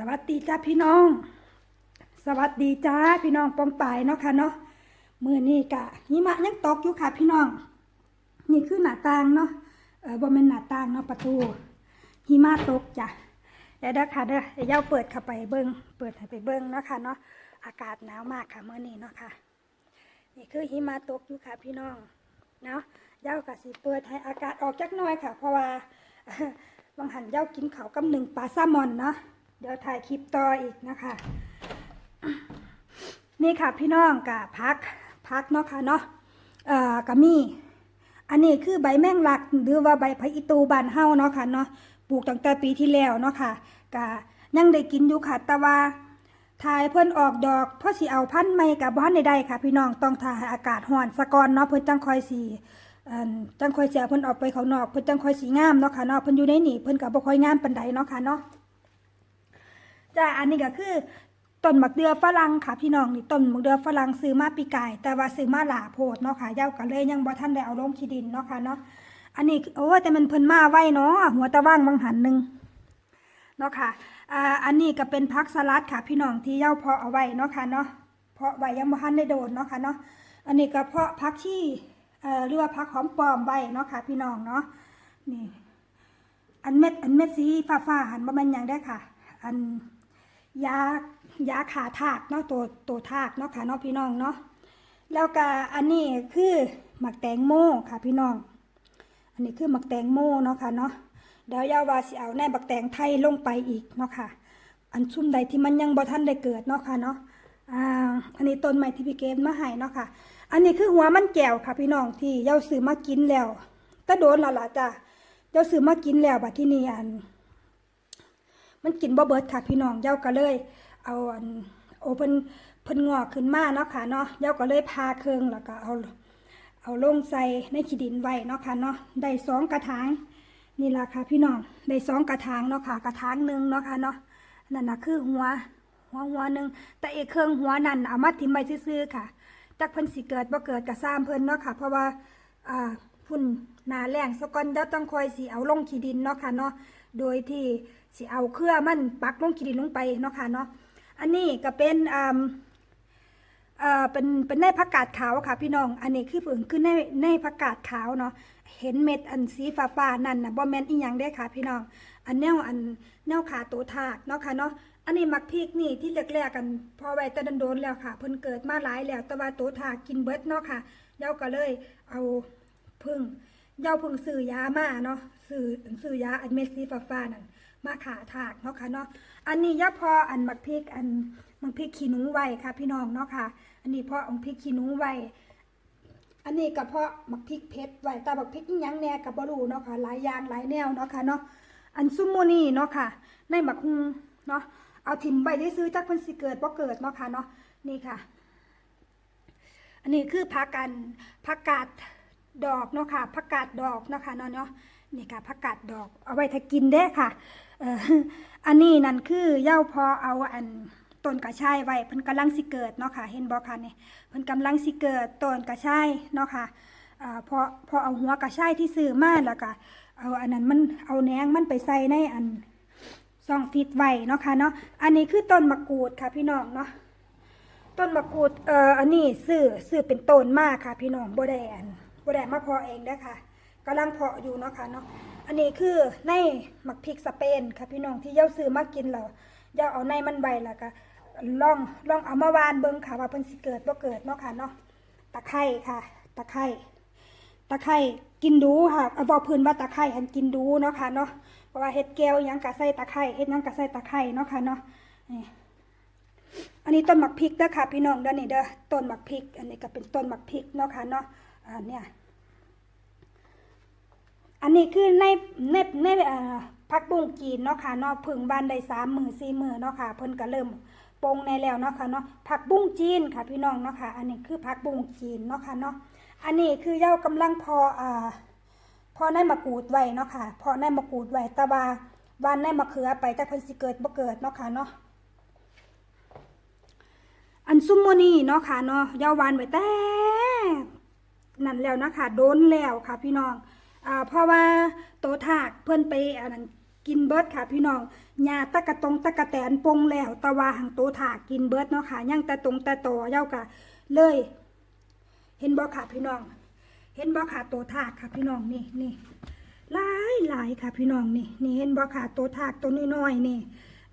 สวัสดีจ้าพี่น้อง สวัสดีจ้าพี่น้องปองปายเนาะค่ะเนาะมือนี้กะหิมะยังตกอยู่ค่ะพี่น้อง นี่คือหน้าต่างเนาะเออบ่แม่นหน้าต่างเนาะประตูหิมะตกจ้ะเดี๋ยวเด้อค่ะเด้อเดี๋ยวเย้าเปิดเข้าไปเบิ่งเปิดให้ไปเบิ่งเนาะค่ะเนาะอากาศหนาวมากค่ะมื้อนี้เนาะค่ะ นี่คือหิมะตกอยู่ค่ะพี่น้องเนาะเย้ากะสิเปิดให้อากาศออกจักน่อยค่ะ เพราะว่าบางหันเย้ากินเขากับหนึ่งปลาแซลมอนเนาะ เดี๋ยวถ่ายคลิปต่ออีกนะคะ นี่ค่ะพี่น้องกับพักพักเนาะค่ะเนาะเอ่อกะมี อันนี้คือใบแมงลักหรือว่าใบพะอิตูบานเฮาเนาะค่ะเนาะปลูกตั้งแต่ปีที่แล้วเนาะค่ะกะยังได้กินอยู่ค่ะแต่ว่าทายเพิ่นออกดอกเพราะสิเอาพันธุ์ใหม่กับบ้านใดๆค่ะ พี่น้องต้องทาให้อากาศร้อนสะกอนเนาะเพิ่นจังคอยสีจังคอยเสียเพิ่นออกไปข้างนอกเพิ่นจังคอยสีงามเนาะค่ะเนาะเพิ่นอยู่ในนี่เพิ่นก็บ่ค่อยงามปานใดเนาะค่ะเนาะ จ้าอันนี้ก็คือต้นมะเดือฝรั่งค่ะพี่น้องนี่ต้นมะเดือฝรั่งซื้อมาปีกายแต่ว่าซื้อมาหลาโพดเนาะค่ะเย้าวก็เลยยังบ่ทันได้เอาลงขี้ดินเนาะค่ะเนาะอันนี้โอ้แต่มันเพิ่นมาไว้เนาะหัวตะว่างบางหันหนึ่งเนาะค่ะอ่าอันนี้ก็เป็นพักสลัดค่ะ พี่น้องที่เย้าเพาะเอาไว้เนาะค่ะเนาะเพาะไว้ยังบ่ทันได้โดนเนาะค่ะเนาะอันนี้ก็เพาะพักที่เอ่อเรียกว่าพักหอมปลอมไว้เนาะค่ะ พี่น้องเนาะนี่อันเม็ดอันเม็ดสีฟ้าฟ้าๆหันบ่แม่นหยังได้ค่ะ อัน ยายาขาทากเนาะตัวตัวทากเนาะค่ะเนาะพี่น้องเนาะแล้วก็อันนี้คือหมักแตงโมค่ะพี่น้อง อันนี้คือหมักแตงโมเนาะค่ะเนาะเดี๋ยวยาวาสิเอาแน่บักแตงไทยลงไปอีกเนาะค่ะ อันชุ่มใดที่มันยังบ่ทันได้เกิดเนาะค่ะเนาะอ่าอันนี้ต้นใหม่ที่พี่เกมมาให้เนาะค่ะ อันนี้คือหัวมันแก้วค่ะ พี่น้องที่เยาซื้อมากินแล้วก็โดนล้วล่ะจ้ะเยาซื้อมากินแล้วบัดที่นี่อัน มันกินบ่เบิดค่ะพี่น้องเย้าก็เลย เอาอันโอเพิ่นเพิ่นงอกขึ้นมาเนาะค่ะเนาะเย้าก็เลยพาเครื่องแล้วก็เอาเอาลงใส่ในขี้ดินไว้เนาะค่ะเนาะได้สองกระถางนี่ล่ะค่ะพี่น้องได้สองกระถางเนาะค่ะกระถางหนึ่งเนาะค่ะเนาะนั่นน่ะคือหัวหัวหัวหนึ่งแต่เอกเครื่องหัวนั่นเอามาทิ้งไว้ซื่อๆค่ะจักเพิ่นสิเกิดบ่เกิดก็ซ้ำเพิ่นเนาะค่ะ เพราะว่าอ่าพุ่น นาแรงสะก่อนเดี๋ยวต้องคอยสิเอาลงขี้ดินเนาะค่ะเนาะโดยที่สิเอาเครือมันปักลงขี้ดินลงไปเนาะค่ะเนาะอันนี้ก็เป็นอ่าเอ่อเป็นเป็นในผักกาดขาวค่ะพี่น้อง อันนี้คือผึ่งคือในในผักกาดขาวเนาะเห็นเม็ดอันสีฟ้าฟ้าๆนั่นนะบ่แมนอีหยังได้ค่ะพี่น้อง อันแนวอันแนวขาตัวทากเนาะค่ะเนาะอันนี้มักพริกนี่ที่แรกๆกันพอไว้แต่โดนแล้วค่ะ เพิ่นเกิดมาหลายแล้วแต่ว่าตัวทากกินเบิดเนาะค่ะเย้าก็เลยเอาพึ่ง เยาพึ่งซื้อยามาเนาะซื้อซื้อยาอันเม็ดสีฟ้าๆนั่นมาขาทากเนาะค่ะเนาะอันนี้ยาพออันมักพริกอันมักพริกขี้หนูไว้ค่ะ พี่น้องเนาะค่ะ อันนี้พาะมักพริกขี้หนูไว้อันนี้ก็เพาะมักพริกเพชรไว้แต่มักพริกอิหยังแน่กับบรูเนาะค่ะหลายอย่างหลายแนวเนาะค่ะเนาะอันซุมโมนี่เนาะค่ะ ในมักฮุงเนาะเอาถิ่มใบได้ซื้อจักเพิ่นสิเกิดบ่เกิดเนาะค่ะเนาะนี่ค่ะ อันนี้คือผักกันผักกาด ดอกเนาะค่ะผักกาดดอกเนาะค่ะเนาะเนาะนี่ค่ะผักกาดดอกเอาไว้ถ้ากินได้ค่ะเอ่ออันนี้นั่นคือเย้าพอเอาอันต้นกระชายไว้เพิ่นกำลังสิเกิดเนาะค่ะ เห็นบ่คะนี่เพิ่นกำลังสิเกิดต้นกระชายเนาะค่ะอ่าพอพอเอาหัวกระชายที่ซื้อมาแล้วก็เอาอันนั้นมันเอาแหนงมันไปใส่ในอันซองฟิตไว้เนาะค่ะเนาะอันนี้คือต้นมะกรูดค่ะพี่น้องเนาะต้นมะกรูดเอ่ออันนี้ซื้อซื้อเป็นต้นมากค่ะ พี่น้องบ่ได้อัน บ่ได้มาเพาะเองเด้อค่ะกำลังเพาะอยู่เนาะค่ะเนาะอันนี้คือในหมักพริกสเปนค่ะพี่น้องที่เย้าซื้อมากินแล้วเย้าเอาในมันใบแล้วก็ลองลองเอามาวานเบิ่งค่ะว่าเพิ่นสิเกิดบ่เกิดเนาะค่ะเนาะตะไคร้ค่ะตะไคร้ตะไคร้กินดูค่ะเอาบอกพื้นว่าตะไคร้หันกินดูเนาะค่ะเนาะเพราะว่าเฮ็ดแก้วยังกะใส่ตะไคร้เฮ็ดยังกะใส่ตะไคร้เนาะค่ะเนาะนี่อันนี้ต้นหมักพริกเด้อค่ะพี่น้องเด้อนี่เด้อต้นหมักพริก อันนี้ก็เป็นต้นหมักพริกเนาะค่ะเนาะอ่าเนี่ย อันนี้คือในในในอ่อพักบุ้งจีนเนาะค่ะเนาะพึ่งบ้านได้สามมือสี่มือเนาะค่ะเพิ่นก็เริ่มปงในแล้วเนาะค่ะเนาะผักบุ้งจีนค่ะพี่น้องเนาะค่ะ อันนี้คือผักบุ้งจีนเนาะค่ะเนาะอันนี้คือเย้ากำลังพออ่าพอในมะกรูดไว้เนาะค่ะพอในมะกรูดไว้ต่ว่าวันในมะเขือไปแต่เพิ่นสิเกิดบ่เกิดเนาะค่ะเนาะอันซุมโมนี่เนาะค่ะเนาะเยาวหวานไว้แต่นั่นแล้วนะคะโดนแล้วค่ะพี่น้อง อ่าเพราะว่าโตถากเพื่อนไปอันนั้นกินเบิร์ดค่ะ พี่น้องหญ้าตะกะตงตะกะแตนปงแล้วตะวาหังโตถากกินเบิร์ดเนาะค่ะยังแต่ตรงแต่ตอเย้ากะเลย เห็นบ่ค่ะพี่น้อง เห็นบ่ค่ะโตถากค่ะพี่น้องนี่นี่หลายหลายค่ะพี่น้องนี่นี่เห็นบ่ค่ะโตถากตัวน้อยๆนี่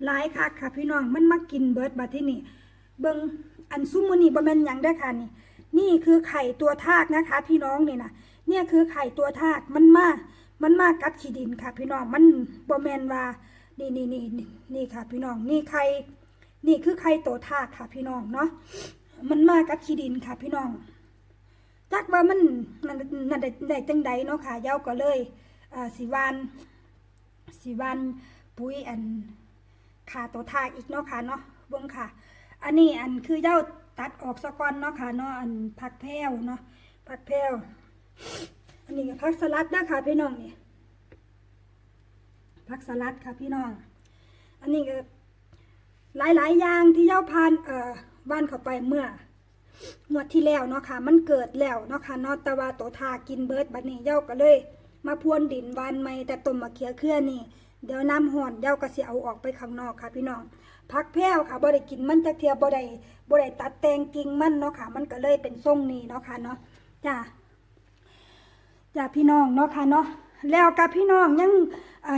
หลายคักค่ะพี่น้องมันมากินเบิดบัดที่นี่เบิ่งอันซุมมือนี้บ่แม่นหยังได้ค่ะนี่ นี่คือไข่ตัวทากนะคะ พี่น้องนี่นะ เนี่ยคือไข่ตัวทากมันมามันมากัดขี้ดินค่ะ พี่น้องมันบ่แมนว่านี่นี่นี่นี่ค่ะ พี่น้องนี่ไข่นี่คือไข่ตัวทากค่ะ พี่น้องเนาะมันมากัดขี้ดินค่ะ พี่น้องจักว่ามันนั่นนั่นได้จังใดเนาะค่ะเย้าก็เลยอ่าสิวานสิวานปุ๋ยอันขาตัวทากอีกเนาะค่ะเนาะเบิ่งค่ะ อันนี้อันคือเจ้าตัดออกสะก่อนเนาะค่ะเนาะอันผักแพรวเนาะผักแพรว อันนี้ก็ผักสลัดนะคะพี่น้องนี่ผักสลัดค่ะพี่น้อง อันนี้ก็หลายๆอย่างที่เจ้าพานเอ่อบ้านเข้าไปเมื่องวดที่แล้วเนาะค่ะ มันเกิดแล้วเนาะค่ะนาะแต่ว่าตัวทากินเบิร์ดบัดนี้เจ้าก็เลย มาพรวนดินวานใหม่แต่ต้นมะเขือเครื่อนี่ เดี๋ยวน้ำห่อนเจ้าก็สิเอาออกไปข้างนอกค่ะ พี่น้องพักแพ้วค่ะบ่ได้กินมันจักเทียบ่ได้บ่ได้ตัดแต่งกิ่งมันเนาะค่ะ มันก็เลยเป็นทรงนี้เนาะค่ะเนาะจ้า จ้าพี่น้องเนาะค่ะเนาะแล้วกับพี่น้องยัง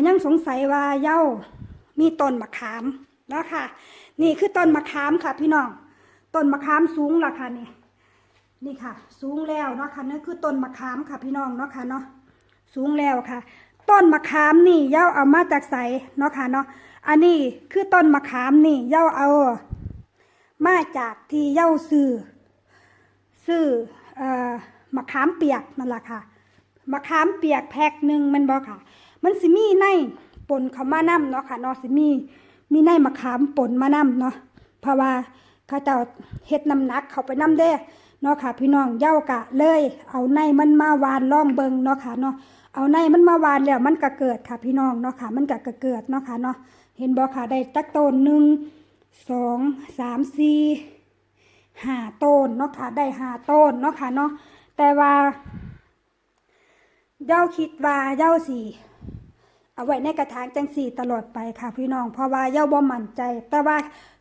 ยังสงสัยว่าเย้ามีต้นมะขามเนาะค่ะ นี่คือต้นมะขามค่ะ พี่น้องต้นมะขามสูงล่ะค่ะนี่นี่ค่ะ สูงแล้วเนาะค่ะนั่นคือต้นมะขามค่ะ พี่น้องเนาะค่ะเนาะสูงแล้วค่ะ ต้นมะขามนี่เย้าเอามาจากไสเนาะค่ะเนาะอันนี้คือต้นมะขามนี่เย้าเอามาจากที่เย้าซื้อซื้ออมะขามเปียกนั่นแหละค่ะ มะขามเปียกแพ็คหนึ่งมันบ่ค่ะ มันสิมีในปนเขามานํเนาะค่ะเนาะสิมีมีในมะขามปนมานํเนาะเพราะว่าเขาเจ้าเฮ็ดน้ำหนักเขาไปนํเด้เนาะค่ะ พี่น้องเย้ากะเลย เอาในมันมาวานล่องเบิงเนาะค่ะเนาะเอาในมันมาวานแล้วมันก็เกิดค่ะ พี่น้องเนาะค่ะ มันก็เกิดเนาะค่ะเนาะเห็นบ่ค่ะได้ตักต้นหนึ่งสองสามสี่ห้าต้นเนาะค่ะได้ห้าต้นเนาะค่ะเนาะแต่ว่า เย้าคิดว่าเย้าสีเอาไว้ในกระถางจังสีตลอดไปค่ะ พี่น้องเพราะว่าเย้าบ่มั่นใจ แต่ว่า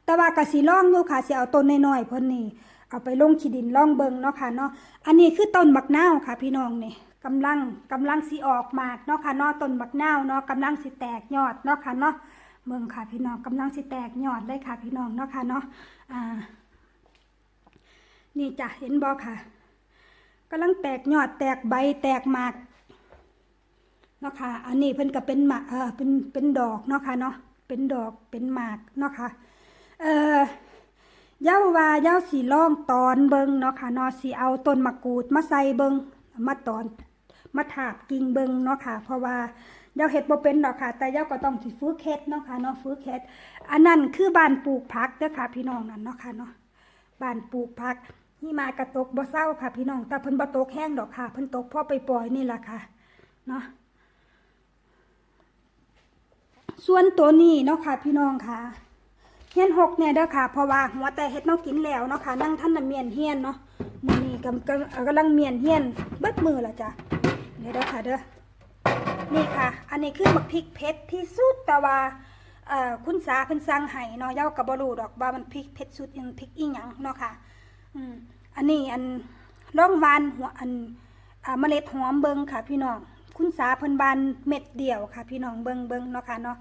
แต่ว่ากระสีล่องอยู่ค่ะสิเอาต้นน้อยๆเพิ่นนี่เอาไปลงขี้ดินล่องเบิงเนาะค่ะเนาะอันนี้คือต้นบักนาวค่ะ พี่น้องนี่กำลังกำลังสิออกหมากเนาะค่ะเนาะต้นบักนาวเนาะกำลังสิแตกยอดเนาะค่ะเนาะเมืองค่ะพี่น้องกำลังสิแตกยอดเลยค่ะ พี่น้องเนาะค่ะเนาะอ่า นี่จ้ะเห็นบอค่ะกำลังแตกยอดแตกใบแตกหมาก เนาะค่ะ อันนี้เพิ่นก็เป็นหมากเออเป็นเป็นดอกเนาะค่ะเนาะ เป็นดอกเป็นหมากเนาะค่ะ เอ่อเย้าว่าเย้าสีล่องตอนเบิงเนาะค่ะเนาะสีเอาต้นมะกรูดมาใส่เบิงมาตอนมาถากกิ่งเบิงเนาะค่ะ เพราะว่าเย้าเฮ็ดบ่เป็นดอกค่ะ แต่เย้าก็ต้องสิฝึกเฮ็ดเนาะค่ะเนาะฝึกเฮ็ดอันนั้นคือบ้านปลูกผักเด้อค่ะ พี่น้องนั่นเนาะค่ะเนาะบ้านปลูกผักนี่มากระตกบ่เศร้าค่ะ พี่น้องแต่เพิ่นบ่ตกแห้งดอกค่ะเพิ่นตกพ่อไปปล่อยนี่แหละค่ะเนาะ ส่วนตัวนี้เนาะค่ะพี่น้องค่ะเฮียนหกเนี่ยเด้อค่ะเพราะว่าหัวแต่เฮ็ดเนาะกินแล้วเนาะค่ะนั่งท่านน่ะเมียนเฮียนเนาะมื้อนี้กำกำกำลังเมียนเฮียนเบิดมือละจ้ะเดี๋ยวเด้อค่ะเด้อนี่ค่ะ อันนี้คือบักพริกเผ็ดที่สุดแต่ว่าคุณสาเพิ่นสั่งให้เนาะเย้าก็บ่รู้ดอกว่ามันพริกเผ็ดสุดยังพริกอีหยังเนาะค่ะอืมอันนี้อันร่องวานหัวอันเมล็ดหอมเบิงค่ะ พี่น้องคุณสาเพิ่นบานเม็ดเดียวค่ะ พี่น้องเบิงเบิงเนาะค่ะเนาะ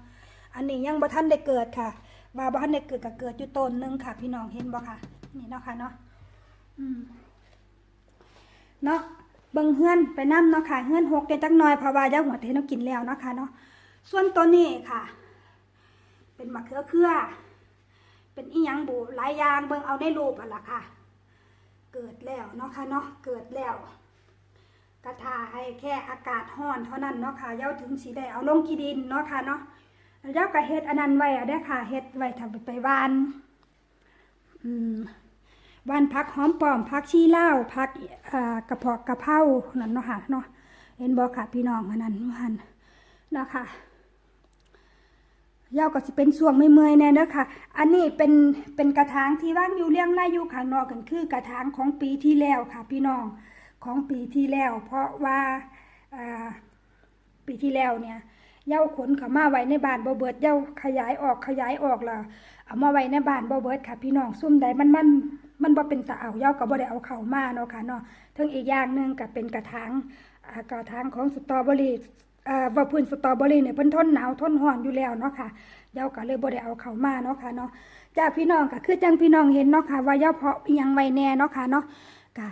อันนี้ยังบ่ทันได้เกิดค่ะว่าบ่ทันได้เกิดก็เกิดอยู่ต้นหนึงค่ะ พี่น้องเห็นบ่ค่ะ นี่เนาะค่ะเนาะอืมเนาะเบิ่งเฮือนไปนํเนาะค่ะเฮือนหกเดจักหน่อยเพราะว่าย่าหัวเทนกินแล้วเนาะค่ะเนาะส่วนตัวนี้ค่ะ เป็นมะเขือเครือเป็นอีหยังบูหลายอย่างเบิ่งเอาในรูปอะล่ะค่ะ เกิดแล้วเนาะค่ะเนาะเกิดแล้วกระทาให้แค่อากาศร้อนเท่านั้นเนาะค่ะเย้าถึงสีได้เอาลงขี้ดินเนาะค่ะเนาะ ย้าก็เฮ็ดอันนั้นไว้อะเด้ค่ะเฮ็ดไว้ทำไปวานวันพักหอมปลอมพักชีเล่าพักกระเพาะกระเพรานั่นเนาะค่ะเนาะเห็นบ่ค่ะพี่น้องอันนั้นหันเนาะค่ะย่าก็สิเป็นช่วงไม่เมื่อยแน่เด้อค่ะอันนี้เป็นเป็นกระถางที่ว่างอยู่เลี้ยงไร่อยู่ข้างนอกกันคือกระถางของปีที่แล้วค่ะ พี่น้องของปีที่แล้ว เพราะว่าปีที่แล้วเนี่ย เย้าขนเขามาไว้ในบ้านบ่เบิดเย้าขยายออกขยายออกล่ะเอามาไว้ในบ้านบ่เบิดค่ะ พี่น้องซุ่มใดมันมันมันบ่เป็นตาเอาเย้าก็บ่ได้เอาเขามาเนาะค่ะเนาะถึงอีกอย่างหนึ่งก็เป็นกระถางกระถางของสตรอเบอรี่เอ่อว่าพื้นสตรอเบอรี่เนี่ยเพิ่นทนหนาวทนร้อนอยู่แล้วเนาะค่ะเย้าก็เลยบ่ได้เอาเขามาเนาะค่ะเนาะจ้าพี่น้องก็คือจังพี่น้องเห็นเนาะค่ะ ว่าเย้าเพาะยังไว้แน่เนาะค่ะเนาะก็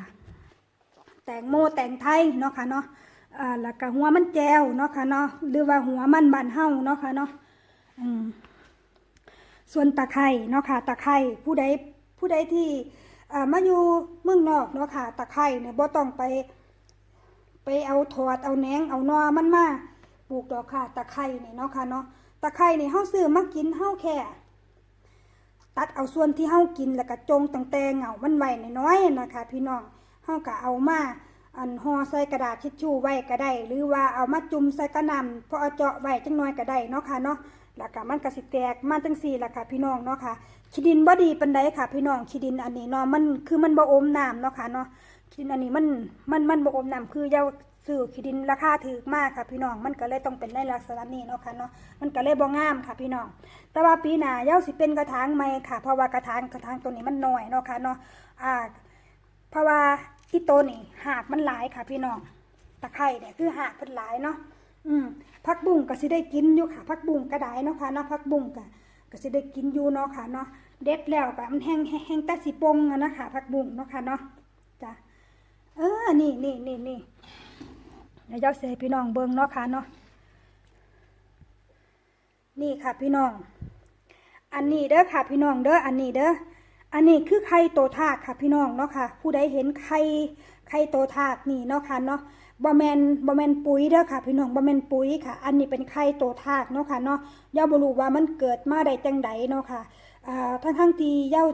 แตงโมแตงไทยเนาะค่ะเนาะ อ่าแล้วก็หัวมันแจวเนาะค่ะเนาะหรือว่าหัวมันบานเฮาเนาะค่ะเนาะอืมส่วนตะไคร่เนาะค่ะตะไคร่ผู้ใดผู้ใดที่อ่ามาอยู่เมืองนอกเนาะค่ะตะไคร่เนี่ยบ่ต้องไป ไปเอาถอดเอาแหนงเอานอมันมาปลูกดอกค่ะตะไคร่นี่เนาะค่ะเนาะตะไคร่นี่เฮาซื้อมากินเฮาแค่ตัดเอาส่วนที่เฮากินแล้วก็จงตั้งแต่เหงามันไว้น้อยๆนะคะพี่น้องเฮาก็เอามา อันห่อใส่กระดาษทิชชู่ไว้ก็ได้ หรือว่าเอามาจุ่มใส่กระนำพอเอาเจาะไว้จังน้อยก็ได้เนาะค่ะเนาะแล้วก็มันก็สิแตกมาจังซี่ล่ะค่ะพี่น้องเนาะค่ะขี้ดินบ่ดีปานใดค่ะ พี่น้องขี้ดินอันนี้เนาะมันคือมันบ่อมน้ำเนาะค่ะเนาะขี้ดินอันนี้มันมันมันบ่อมน้ำคือเยาซื้อขี้ดินราคาถูกมากค่ะพี่น้องมันก็เลยต้องเป็นในลักษณะนี้เนาะค่ะเนาะมันก็เลยบ่งามค่ะพี่น้อง แต่ว่าปีหน้าเย้าสิเป็นกระถางใหม่ค่ะ เพราะว่ากระถางกระถางตัวนี้มันน้อยเนาะค่ะเนาะอ่าเพราะว่า ที่โตวนี่หากมันหลายค่ะ พี่น้องตะไคร่เนี่ยคือหากมันหลายเนาะอืมพักบุ้งก็สิได้กินอยู่ค่ะพักบุ้งก็ได้เนาะค่ะเนาะพักบุ้งก็ก็สิได้กินอยู่เนาะค่ะเนาะเด็ดแล้วก็มันแห้งแห้งแต่สิปงอะนะคะพักบุ้งเนาะค่ะเนาะจ้ะเออนี่นี่นี่นี่เดี๋ยวเย้าเสพี่น้องเบิ่งเนาะค่ะเนาะนี่ค่ะพี่น้อง อันนี้เด้อค่ะพี่น้องเด้ออันนี้เด้อ อันนี้คือไข่โตทากค่ะพี่น้องเนาะค่ะ ผู้ใดเห็นไข่ไข่โตทากนี่เนาะค่ะเนาะบ่แมนบ่แมนปุ๋ยเด้อค่ะ พี่น้องบ่แมนปุ๋ยค่ะ อันนี้เป็นไข่โตทากเนาะค่ะเนาะย่าบรู้ว่ามันเกิดมาได้จังใดเนาะค่ะอ่าทั้งทั้งที่ย่า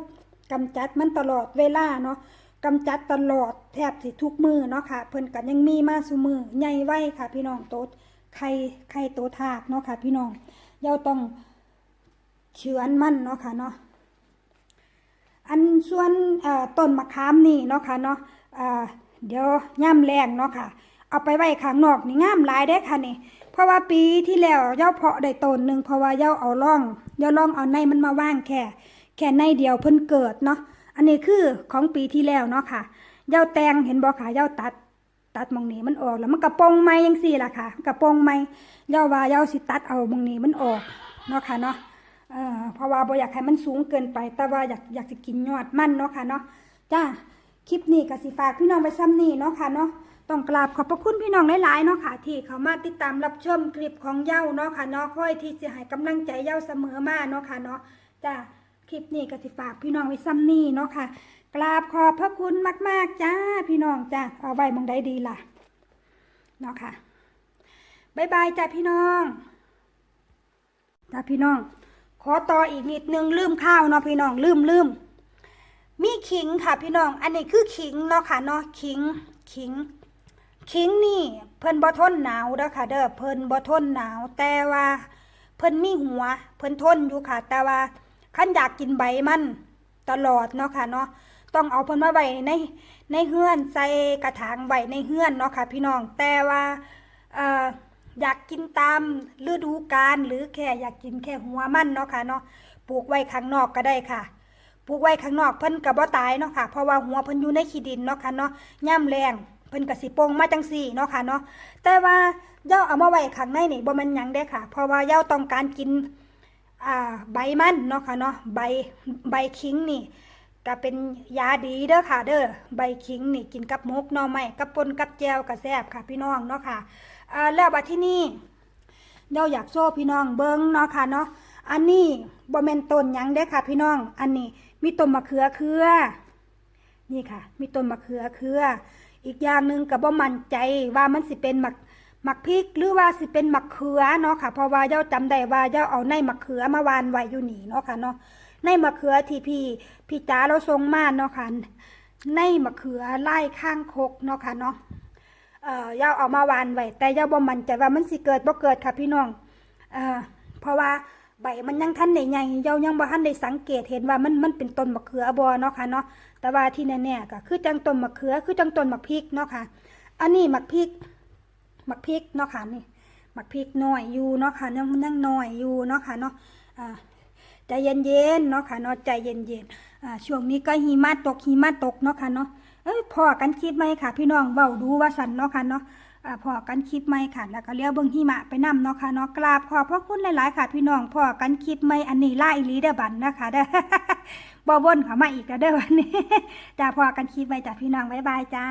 กำจัดมันตลอดเวลาเนาะกำจัดตลอดแทบสิทุกมือเนาะค่ะ เพิ่นก็ยังมีมาซุมือใหญ่ไว้ค่ะ พี่น้องโตไข่ไข่โตทากเนาะค่ะ พี่น้องย่าต้องเฉือนมันเนาะค่ะเนาะ อันส่วนต้นมะขามนี่เนาะค่ะเนาะเดี๋ยวย่ำแรงเนาะค่ะ เอาไปไว้ข้างนอกนี่งามหลายได้ค่ะนี่ เพราะว่าปีที่แล้วเย้าเพาะได้ต้นหนึ่งเพราะว่าเย้าเอาล่องเย้าล่องเอาในมันมาว่างแค่ แค่ในเดียวเพิ่นเกิดเนาะอันนี้คือของปีที่แล้วเนาะค่ะเย้าแตงเห็นบ่ค่ะเย้าตัดตัดมองนี้มันออกแล้วมันกระปรงไม้ยังสี่ล่ะค่ะกระปรงไม้เย้าว่าเย้าสิตัดเอามองนี้มันออกเนาะค่ะเนาะ เพราะว่าบ่อยากให้มันสูงเกินไป แต่ว่าอยากอยากจะกินยอดมันเนาะค่ะเนาะจ้าคลิปนี้ก็สิฝากพี่น้องไปซ้ำนี่เนาะค่ะเนาะต้องกราบขอบพระคุณพี่น้องหลายๆเนาะค่ะ ที่เขามาติดตามรับชมคลิปของเย้าเนาะค่ะเนาะค่อยที่จะให้กำลังใจเย้าเสมอมาเนาะค่ะเนาะจ้าคลิปนี้ก็สิฝากพี่น้องไว้ซ้ำนี่เนาะค่ะ กราบขอบพระคุณมาก ๆ จ้าพี่น้องจ้าเอาไว้มองใดดีล่ะเนาะค่ะบ๊ายบายจ้าพี่น้องจ้าพี่น้อง ขอต่ออีกนิดนึงลืมข้าวเนาะพี่น้องลืมลืมมีขิงค่ะพี่น้อง อันนี้คือขิงเนาะค่ะเนาะขิงขิง ขิงนี่เพิ่นบ่ทนหนาวเด้อค่ะ เด้อเพิ่นบ่ทนหนาว แต่ว่า เพิ่นมีหัว เพิ่นทนอยู่ค่ะ แต่ว่าคันอยากกินใบมันตลอดเนาะค่ะเนาะต้องเอาเพิ่นมาไว้ในในเฮือนใส่กระถางไว้ในเฮือนเนาะค่ะ พี่น้องแต่ว่าเอ่อ อยากกินตามฤดูกาลหรือแค่อยากกินแค่หัวมันเนาะค่ะเนาะปลูกไว้ข้างนอกก็ได้ค่ะปลูกไว้ข้างนอกเพิ่นก็บ่ตายเนาะค่ะเพราะว่าหัวเพิ่นอยู่ในขี้ดินเนาะค่ะเนาะย่ำแรงเพิ่นก็สิโป่งมาจังซี่เนาะค่ะเนาะแต่ว่าเจ้าเอามาไว้ข้างในนี่บ่ม่นยังเด้ค่ะ เพราะว่าเจ้าต้องการกินอ่าใบมันเนาะค่ะเนาะใบใบขิงนี่ก็เป็นยาดีเด้อค่ะ เด้อใบขิงนี่กินกับมกหน่อไม้กับปนกับแจวก็แซบค่ะพี่น้องเนาะค่ะ อ่าแล้วบัดที่นี่เราอยากโซ่พี่น้องเบิ้งเนาะค่ะเนาะอันนี้บ่แม่นต้นยังเด้ค่ะ พี่น้อง อันนี้มีต้นมะเขือเครือ นี่ค่ะ มีต้นมะเขือเครือ อีกอย่างหนึ่งก็บ่มั่นใจว่ามันสิเป็นหมักหมักพริกหรือว่าสิเป็นหมักเขือเนาะค่ะเพราะว่าเจ้าจำได้ว่าเจ้าเอาในมะเขือมาวานไว้อยู่นี่เนาะค่ะเนาะในมะเขือที่พี่พี่จ๋าเราส่งมาเนาะค่ะในมะเขือไล่ข้างคกเนาะค่ะเนาะ เอ่อย่าเอามาวานไว้แต่ย่าบ่มั่นใจว่ามันสิเกิดบ่เกิดค่ะพี่น้องเอ่อเพราะว่าใบมันยังทันได้ใหญ่ยายังบ่ทันได้สังเกตเห็นว่ามันมันเป็นต้นมะเขือบ่เนาะค่ะเนาะแต่ว่าที่แน่ๆก็คือจังต้นมะเขือคือจังต้นมะพริกเนาะค่ะ อันนี้มะพริกมะพริกเนาะค่ะนี่มักพริกน้อยอยู่เนาะค่ะยังยังน้อยอยู่เนาะค่ะเนาะอ่าใจเย็นๆเนาะค่ะเนาะใจเย็นๆอ่าช่วงนี้ก็หิมะตกหิมะตกเนาะค่ะเนาะ เอ้ยพอกันคิดไหมค่ะ พี่น้องเบ้าดูว่าสันเนาะค่ะเนาะพอกันคิดไหมค่ะ แล้วก็เลี้ยวเบิ้งหิมะไปนํเนาะค่ะเนาะกราบขอบพระคุณหลายๆค่ะ พี่น้องพอกันคิดไหมอันนี้ล่าอีลีเดบันนะคะเด้อบ่วนเขามาอีกแล้วเด้อวันนี้จ้าพอกันคิดไหมจ้าพี่น้องบ๊ายบายจ้า